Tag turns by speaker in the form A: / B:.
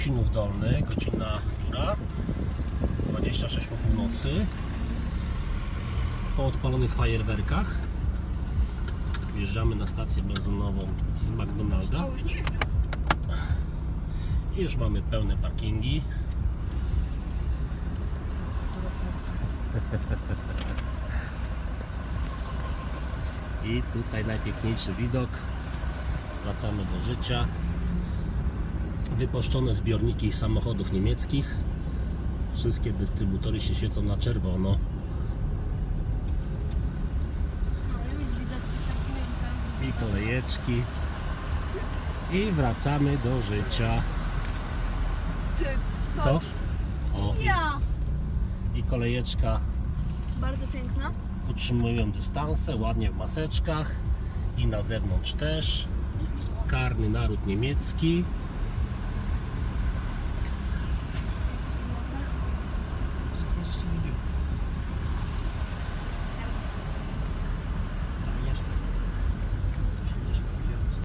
A: Rusinów Dolny, godzina która? 26 po północy. Po odpalonych fajerwerkach wjeżdżamy na stację benzynową z McDonalda. I już mamy pełne parkingi. I tutaj najpiękniejszy widok. Wracamy do życia. Wypuszczone zbiorniki samochodów niemieckich. Wszystkie dystrybutory się świecą na czerwono. I kolejeczki. I wracamy do życia. Co? O,
B: Ja.
A: i kolejeczka
B: Bardzo piękna.
A: utrzymują dystanse, ładnie w maseczkach i na zewnątrz też. Karny naród niemiecki.